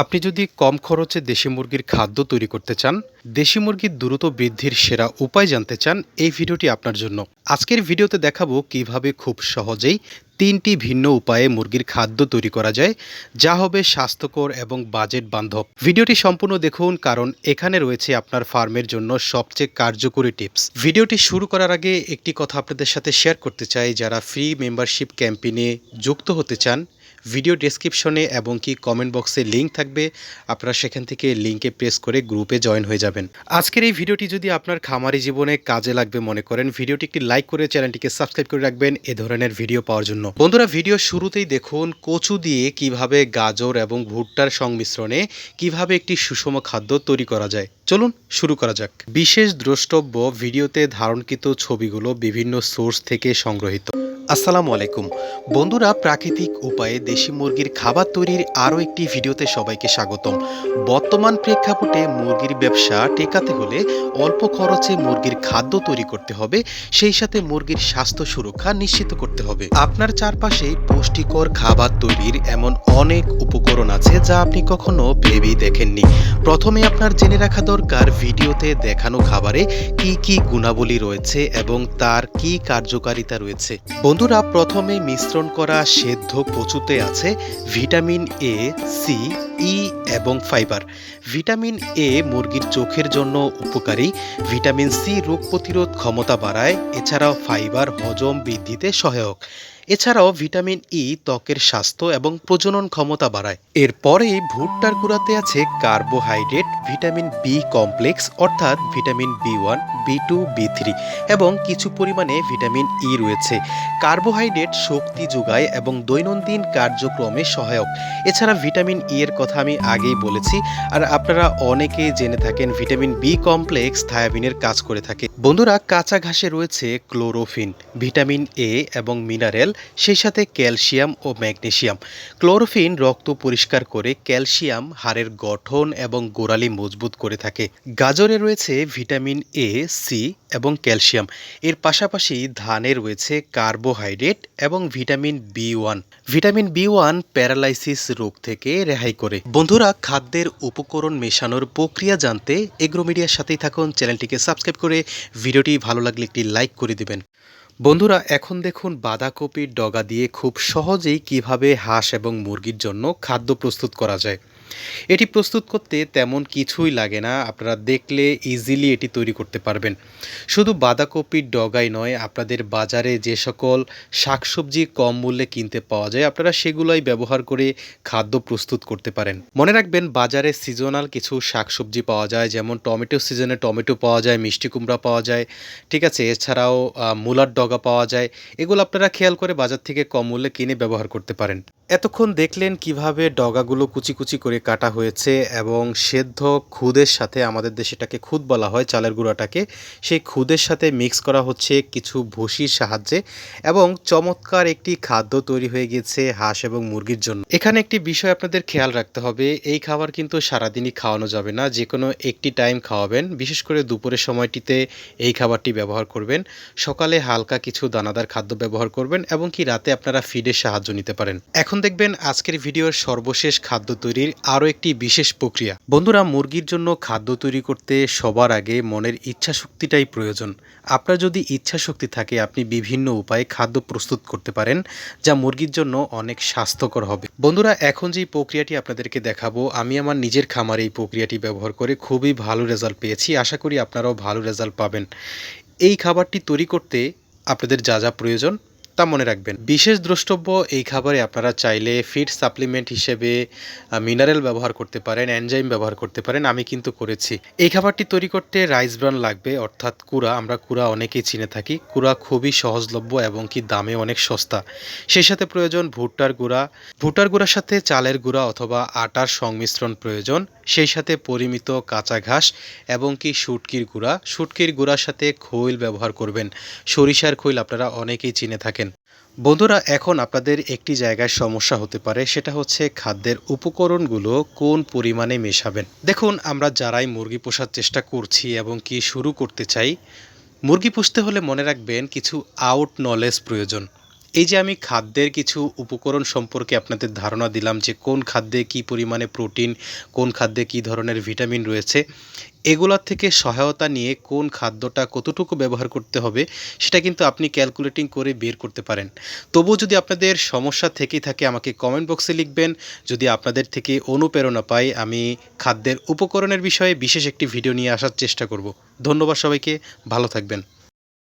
আপনি যদি কম খরচে দেশি মুরগির খাদ্য তৈরি করতে চান, দেশি মুরগির দ্রুত বৃদ্ধির সেরা উপায় জানতে চান এই ভিডিওটি আপনার জন্য। আজকের ভিডিওতে দেখাবো কীভাবে খুব সহজেই তিনটি ভিন্ন উপায়ে মুরগির খাদ্য তৈরি করা যায়, যা হবে স্বাস্থ্যকর এবং বাজেট বান্ধব। ভিডিওটি সম্পূর্ণ দেখুন, কারণ এখানে রয়েছে আপনার ফার্মের জন্য সবচেয়ে কার্যকরী টিপস। ভিডিওটি শুরু করার আগে একটি কথা আপনাদের সাথে শেয়ার করতে চাই, যারা ফ্রি মেম্বারশিপ ক্যাম্পেইনে যুক্ত হতে চান ভিডিও ডেসক্রিপশনে এবং কি কমেন্ট বক্সে লিঙ্ক থাকবে, আপনারা সেখান থেকে লিঙ্কে প্রেস করে গ্রুপে জয়েন হয়ে যাবেন। আজকের এই ভিডিওটি যদি আপনার খামারি জীবনে কাজে লাগবে মনে করেন, ভিডিওটি একটি লাইক করে চ্যানেলটিকে সাবস্ক্রাইব করে রাখবেন এ ধরনের ভিডিও পাওয়ার জন্য। বন্ধুরা ভিডিও শুরুতেই দেখুন কচু দিয়ে কীভাবে গাজর এবং ভুট্টার সংমিশ্রণে কীভাবে একটি সুষম খাদ্য তৈরি করা যায়। চলুন শুরু করা যাক। বিশেষ দ্রষ্টব্য ভিডিওতে ধারণকৃত ছবিগুলো বিভিন্ন সোর্স থেকে সংগ্রহীত। আসসালামু আলাইকুম। বন্ধুরা, প্রাকৃতিক উপায়ে দেশি মুরগির খাবার তৈরির আরও একটি ভিডিওতে সবাইকে স্বাগতম। বর্তমান প্রেক্ষাপটে মুরগির ব্যবসা টেকাতে হলে অল্প খরচে মুরগির খাদ্য তৈরি করতে হবে, সেই সাথে মুরগির স্বাস্থ্য সুরক্ষা নিশ্চিত করতে হবে। আপনার চারপাশে পুষ্টিকর খাবার তৈরির এমন অনেক উপকরণ আছে যা আপনি কখনো ভেবেই দেখেননি। প্রথমে আপনার জেনে রাখা দরকার, ভিডিওতে দেখানো খাবারে কি কি গুণাবলী রয়েছে এবং তার কি কার্যকারিতা রয়েছে। বন্ধুরা প্রথমে মিশ্রণ করা সেদ্ধ কচুতে আছে ভিটামিন এ সি ই এবং ফাইবার। ভিটামিন এ মুরগির চোখের জন্য উপকারী। ভিটামিন সি রোগ প্রতিরোধ ক্ষমতা বাড়ায়, এছাড়াও ফাইবার হজম বৃদ্ধিতে সহায়ক। এছাড়াও ভিটামিন ই ত্বকের স্বাস্থ্য এবং প্রজনন ক্ষমতা বাড়ায়। এরপরে ভুট্টার গুঁড়াতে আছে কার্বোহাইড্রেট, ভিটামিন বি কমপ্লেক্স, অর্থাৎ vitamin B one B two B three এবং কিছু পরিমাণে ভিটামিন ই রয়েছে। কার্বোহাইড্রেট শক্তি যোগায় এবং দৈনন্দিন কার্যক্রমে সহায়ক। এছাড়া ভিটামিন ই এর কথা আমি আগেই বলেছি, আর আপনারা অনেকেই জেনে থাকেন ভিটামিন বি কমপ্লেক্স থায়াবিনের কাজ করে থাকে। বন্ধুরা, কাঁচা ঘাসে রয়েছে ক্লোরোফিন, ভিটামিন এ এবং মিনারেল সেই সাথে ক্যালসিয়াম ও ম্যাগনেসিয়াম। ক্লোরোফিন রক্ত পরিষ্কার করে ক্যালসিয়াম হাড়ের গঠন এবং গোড়ালি মজবুত করে থাকে। গাজরে রয়েছে ভিটামিন এ সি এবং ক্যালসিয়াম। এর পাশাপাশি ধানে রয়েছে কার্বোহাইড্রেট এবং vitamin B one vitamin B one paralysis রোগ থেকে রেহাই করে। বন্ধুরা, খাদ্যের উপকরণ মেশানোর প্রক্রিয়া জানতে এগ্রোমিডিয়ার সাথেই থাকুন। চ্যানেলটিকে সাবস্ক্রাইব করে ভিডিওটি ভালো লাগলে একটি লাইক করে দিবেন। বন্ধুরা, এখন দেখুন বাঁধাকপির ডগা দিয়ে খুব সহজেই কীভাবে হাঁস এবং মুরগির জন্য খাদ্য প্রস্তুত করা যায়। এটি প্রস্তুত করতে তেমন কিছুই লাগে না। আপনারা দেখলে ইজিলি এটি তৈরি করতে পারবেন। শুধু বাঁধাকপির ডগাই নয়, আপনাদের বাজারে যে সকল শাকসবজি কম মূল্যে কিনতে পাওয়া যায়, আপনারা সেগুলোই ব্যবহার করে খাদ্য প্রস্তুত করতে পারেন। মনে রাখবেন, বাজারে সিজনাল কিছু শাকসবজি পাওয়া যায়, যেমন টমেটো সিজনে টমেটো পাওয়া যায়, মিষ্টি কুমড়া পাওয়া যায়, ঠিক আছে? এছাড়াও মূলার ডগা পাওয়া যায়, এগুলো আপনারা খেয়াল করে বাজার থেকে কম মূল্যে কিনে ব্যবহার করতে পারেন। এতক্ষণ দেখলেন কীভাবে ডগাগুলো কুচি কুচি করে কাটা হয়েছে এবং সেদ্ধ খুদের সাথে আমাদের দেশে এটাকে খুদ বলা হয়, চালের গুঁড়াটাকে। সেই খুদের সাথে মিক্স করা হচ্ছে কিছু ভুসির সাহায্যে এবং চমৎকার একটি খাদ্য তৈরি হয়ে গেছে হাঁস এবং মুরগির জন্য। এখানে একটি বিষয় আপনাদের খেয়াল রাখতে হবে, এই খাবার কিন্তু সারাদিনই খাওয়ানো যাবে না যে কোনো একটি টাইম খাওয়াবেন। বিশেষ করে দুপুরের সময়টিতে এই খাবারটি ব্যবহার করবেন। সকালে হালকা কিছু দানাদার খাদ্য ব্যবহার করবেন এবং কি রাতে আপনারা ফিডের সাহায্য নিতে পারেন। এখন দেখবেন আজকের ভিডিওর সর্বশেষ খাদ্য তৈরির আরও একটি বিশেষ প্রক্রিয়া। বন্ধুরা, মুরগির জন্য খাদ্য তৈরি করতে সবার আগে মনের ইচ্ছা শক্তিটাই প্রয়োজন। আপনার যদি ইচ্ছা শক্তি থাকে, আপনি বিভিন্ন উপায়ে খাদ্য প্রস্তুত করতে পারেন, যা মুরগির জন্য অনেক স্বাস্থ্যকর হবে। বন্ধুরা, এখন যে প্রক্রিয়াটি আপনাদেরকে দেখাবো, আমি আমার নিজের খামারে এই প্রক্রিয়াটি ব্যবহার করে খুবই ভালো রেজাল্ট পেয়েছি। আশা করি আপনারাও ভালো রেজাল্ট পাবেন। এই খাবারটি তৈরি করতে আপনাদের যা যা প্রয়োজন তা মনে রাখবেন। বিশেষ দ্রষ্টব্য, এই খাবারে আপনারা চাইলে ফিড সাপ্লিমেন্ট হিসেবে মিনারেল ব্যবহার করতে পারেন এনজাইম ব্যবহার করতে পারেন, আমি কিন্তু করেছি। এই খাবারটি তৈরি করতে রাইস ব্রান লাগবে, অর্থাৎ কুড়া। আমরা কুড়া অনেকেই চিনে থাকি। কুড়া খুবই সহজলভ্য এবং কি দামে অনেক সস্তা। সেই সাথে প্রয়োজন ভুট্টার গুঁড়া। ভুট্টার গুঁড়ার সাথে চালের গুঁড়া অথবা আটার সংমিশ্রণ প্রয়োজন। সেই সাথে পরিমিত কাঁচা ঘাস এবং কি শুটকির গুঁড়া। শুটকির গুঁড়ার সাথে খৈল ব্যবহার করবেন। সরিষার খৈল আপনারা অনেকেই চিনে থাকেন। বন্ধুরা, এখন আপনাদের একটি জায়গায় সমস্যা হতে পারে, সেটা হচ্ছে খাদ্যের উপকরণগুলো কোন পরিমাণে মেশাবেন। দেখুন, আমরা যারাই মুরগি পোষার চেষ্টা করছি এবং কি শুরু করতে চাই, মুরগি পুষতে হলে মনে রাখবেন কিছু আউট নলেজ প্রয়োজন। এই যে আমি খাদ্যের কিছু উপকরণ সম্পর্কে আপনাদের ধারণা দিলাম যে কোন খাদ্যে কী পরিমাণে প্রোটিন, কোন খাদ্যে কী ধরনের ভিটামিন রয়েছে এগুলোর থেকে সহায়তা নিয়ে কোন খাদ্যটা কতটুকু ব্যবহার করতে হবে সেটা কিন্তু আপনি ক্যালকুলেটিং করে বের করতে পারেন। তবুও যদি আপনাদের সমস্যা থেকেই থাকে আমাকে কমেন্ট বক্সে লিখবেন। যদি আপনাদের থেকে অনুপ্রেরণা পাই, আমি খাদ্যের উপকরণের বিষয়ে বিশেষ একটি ভিডিও নিয়ে আসার চেষ্টা করব। ধন্যবাদ সবাইকে, ভালো থাকবেন।